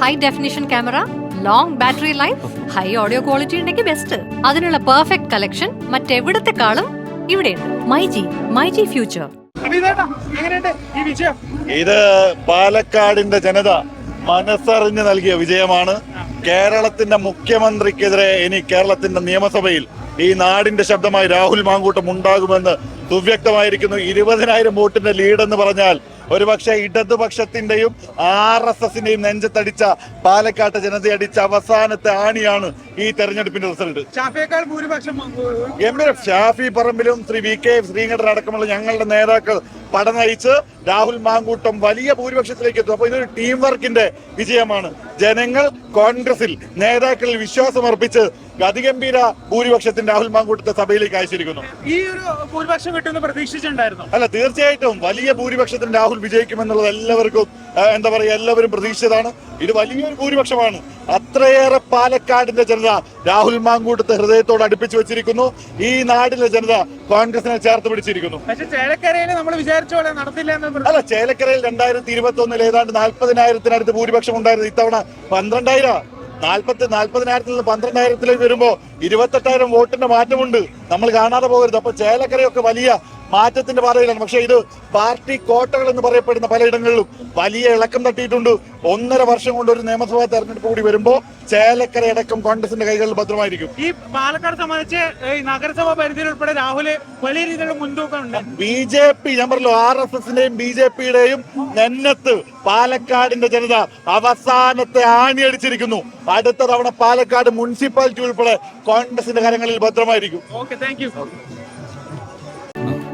High definition camera long battery life high audio quality ഉണ്ടെങ്കിൽ best അതിനുള്ള perfect collection മറ്റെവിടത്തെക്കാളും ഇവിടെയുണ്ട്. മൈജി മൈജി ഫ്യൂച്ചർ ഇത് പാലക്കാടിന്റെ ജനത മനസ്സറിഞ്ഞ് നൽകിയ വിജയമാണ്. കേരളത്തിന്റെ മുഖ്യമന്ത്രിക്കെതിരെ ഇനി കേരളത്തിന്റെ നിയമസഭയിൽ ഈ നാടിന്റെ ശബ്ദമായി രാഹുൽ മാങ്കൂട്ടം ഉണ്ടാകുമെന്ന് സുവ്യക്തമായിരിക്കുന്നു ഇരുപതിനായിരം വോട്ടിന്റെ ലീഡ് എന്ന് പറഞ്ഞാൽ ഒരുപക്ഷെ ഇടതുപക്ഷത്തിന്റെയും ആർ എസ് എസിന്റെയും നെഞ്ചത്തടിച്ച പാലക്കാട്ട് ജനതയടിച്ച അവസാനത്തെ ആണിയാണ് ഈ തെരഞ്ഞെടുപ്പിന്റെ റിസൾട്ട്. എൽ ഷാഫി പറമ്പിലും ശ്രീ വി. കെ. ശ്രീകണ്ഠൻ അടക്കമുള്ള ഞങ്ങളുടെ നേതാക്കൾ പട നയിച്ച് രാഹുൽ മാങ്കൂട്ടം വലിയ ഭൂരിപക്ഷത്തിലേക്ക് എത്തും. അപ്പോൾ ഇതൊരു ടീം വർക്കിന്റെ വിജയമാണ്. ജനങ്ങൾ കോൺഗ്രസിൽ നേതാക്കളിൽ വിശ്വാസം അർപ്പിച്ച് അതിഗംഭീര ഭൂരിപക്ഷത്തിന്റെ രാഹുൽ മാങ്കൂട്ടത്തെ സഭയിലേക്ക് അയച്ചിരിക്കുന്നു. ഈ ഒരു ഭൂരിപക്ഷം കിട്ടുമെന്ന് പ്രതീക്ഷിച്ചിട്ടുണ്ടായിരുന്നു? അല്ല തീർച്ചയായിട്ടും വലിയ ഭൂരിപക്ഷത്തിന് രാഹുൽ വിജയിക്കുമെന്നുള്ളത് എല്ലാവർക്കും എന്താ പറയുക എല്ലാവരും പ്രതീക്ഷിച്ചതാണ്. ഇത് വലിയൊരു ഭൂരിപക്ഷമാണ്. അത്രയേറെ പാലക്കാടിന്റെ ജനത രാഹുൽ മാങ്കൂട്ടത്തെ ഹൃദയത്തോട് അടുപ്പിച്ചു വെച്ചിരിക്കുന്നു. ഈ നാടിലെ ജനത കോൺഗ്രസിനെ ചേർത്ത് പിടിച്ചിരിക്കുന്നു. അല്ല ചേലക്കരയിൽ രണ്ടായിരത്തി ഇരുപത്തി ഒന്നിൽ ഏതാണ്ട് നാൽപ്പതിനായിരത്തിനടുത്ത് ഭൂരിപക്ഷം ഉണ്ടായിരുന്നു. ഇത്തവണ പന്ത്രണ്ടായിരം. നാൽപ്പത്തി നാൽപ്പതിനായിരത്തിൽ നിന്ന് പന്ത്രണ്ടായിരത്തിലേക്ക് വരുമ്പോ ഇരുപത്തെട്ടായിരം വോട്ടിന്റെ മാറ്റമുണ്ട്. നമ്മൾ കാണാതെ പോകരുത്. അപ്പൊ ചേലക്കരയൊക്കെ വലിയ മാറ്റത്തിന്റെ പാതയിലാണ്. പക്ഷേ ഇത് പാർട്ടി കോട്ടകൾ എന്ന് പറയപ്പെടുന്ന പലയിടങ്ങളിലും വലിയ ഇളക്കം തട്ടിയിട്ടുണ്ട്. ഒന്നര വർഷം കൊണ്ട് ഒരു നിയമസഭാ തെരഞ്ഞെടുപ്പ് കൂടി വരുമ്പോ ചേലക്കര അടക്കം കോൺഗ്രസിന്റെ കൈകളിൽ ഭദ്രമായിരിക്കും. ഈ പാലക്കാട് സംബന്ധിച്ച് ഈ നഗരസഭാ പരിധിയിൽ ഉൾപ്പെടെ രാഹുൽ വലിയ രീതിയിലുള്ള മുൻതൂക്കമുണ്ട് ബി ജെ പി ഞാൻ പറഞ്ഞല്ലോ ആർ എസ് എസിന്റെയും ബി ജെ പിയുടെയും നെന്നത്ത് പാലക്കാടിന്റെ ജനത അവസാനത്തെ ആണിയടിച്ചിരിക്കുന്നു അടുത്ത തവണ പാലക്കാട് മുനിസിപ്പാലിറ്റി ഉൾപ്പെടെ കോൺഗ്രസിന്റെ കരങ്ങളിൽ ഭദ്രമായിരിക്കും. Okay thank you.